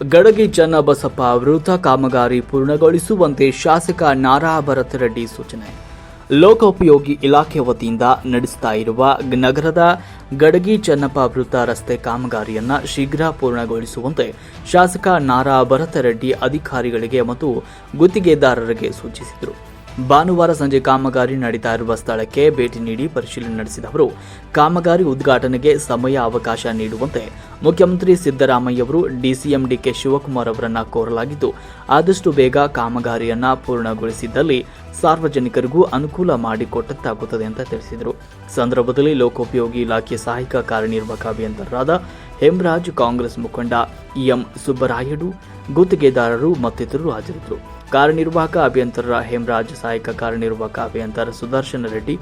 ಗಡಗಿ ಚನ್ನಬಸಪ್ಪ ವೃತ್ತ ಕಾಮಗಾರಿ ಪೂರ್ಣಗೊಳಿಸುವಂತೆ ಶಾಸಕ ನಾರಾ ಭರತ್ ರೆಡ್ಡಿ ಸೂಚನೆ. ಲೋಕೋಪಯೋಗಿ ಇಲಾಖೆ ವತಿಯಿಂದ ನಡೆಸ್ತಾ ಇರುವ ನಗರದ ಗಡಗಿ ಚನ್ನಪ್ಪ ವೃತ್ತ ರಸ್ತೆ ಕಾಮಗಾರಿಯನ್ನು ಶೀಘ್ರ ಪೂರ್ಣಗೊಳಿಸುವಂತೆ ಶಾಸಕ ನಾರಾ ಭರತ ರೆಡ್ಡಿ ಅಧಿಕಾರಿಗಳಿಗೆ ಮತ್ತು ಗುತ್ತಿಗೆದಾರರಿಗೆ ಸೂಚಿಸಿದರು. ಭಾನುವಾರ ಸಂಜೆ ಕಾಮಗಾರಿ ನಡೀತಾ ಇರುವ ಸ್ಥಳಕ್ಕೆ ಭೇಟಿ ನೀಡಿ ಪರಿಶೀಲನೆ ನಡೆಸಿದ ಅವರು ಕಾಮಗಾರಿ ಉದ್ಘಾಟನೆಗೆ ಸಮಯ ಅವಕಾಶ ನೀಡುವಂತೆ ಮುಖ್ಯಮಂತ್ರಿ ಸಿದ್ದರಾಮಯ್ಯ ಅವರು ಡಿಸಿಎಂ ಡಿಕೆ ಶಿವಕುಮಾರ್ ಅವರನ್ನು ಕೋರಲಾಗಿದ್ದು, ಆದಷ್ಟು ಬೇಗ ಕಾಮಗಾರಿಯನ್ನು ಪೂರ್ಣಗೊಳಿಸಿದ್ದಲ್ಲಿ ಸಾರ್ವಜನಿಕರಿಗೂ ಅನುಕೂಲ ಮಾಡಿಕೊಟ್ಟಂತಾಗುತ್ತದೆ ಅಂತ ತಿಳಿಸಿದರು. ಸಂದರ್ಭದಲ್ಲಿ ಲೋಕೋಪಯೋಗಿ ಇಲಾಖೆ ಸಹಾಯಕ ಕಾರ್ಯನಿರ್ವಾಹಕ ಅಭಿಯಂತರರಾದ ಹೇಮರಾಜ್ ಕಾಂಗ್ರೆಸ್ ಮುಖಂಡ ಎಂ ಸುಬ್ಬರಾಯಡು, ಗುತ್ತಿಗೆದಾರರು ಮತ್ತಿತರರು ಹಾಜರಿದ್ದರು. ಕಾರ್ಯನಿರ್ವಾಹಕ ಅಭಿಯಂತರ ಹೇಮರಾಜ್, ಸಹಾಯಕ ಕಾರ್ಯನಿರ್ವಾಹಕ ಅಭಿಯಂತರ ಸುದರ್ಶನ ರೆಡ್ಡಿ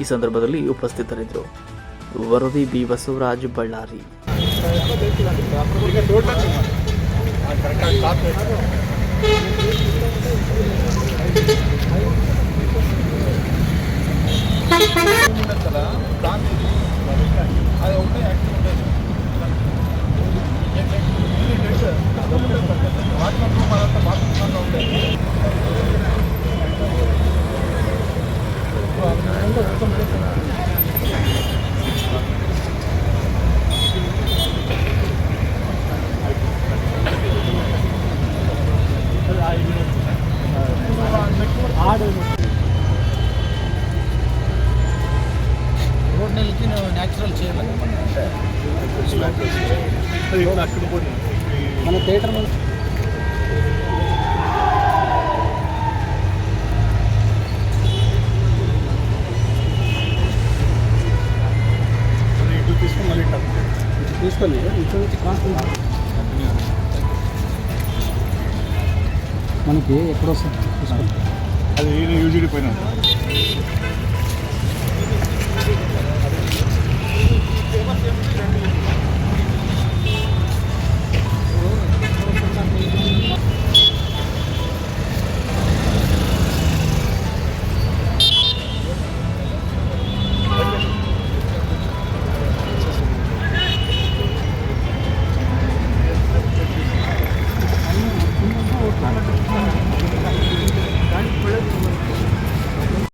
ಈ ಸಂದರ್ಭದಲ್ಲಿ ಉಪಸ್ಥಿತರಿದ್ದರು. ವರದಿ ಬಿ ಬಸವರಾಜ್ ಬಳ್ಳಾರಿ. ಅದು ಒಳ್ಳೆ ಆ್ಯಕ್ಟಿವ್ న్యాచురల్ చేయాలి మన థియేటర్ మన తీసుకొని ఇటు నుంచి మనకి ఎక్కడ వస్తుంది అది యూజీడీ పైన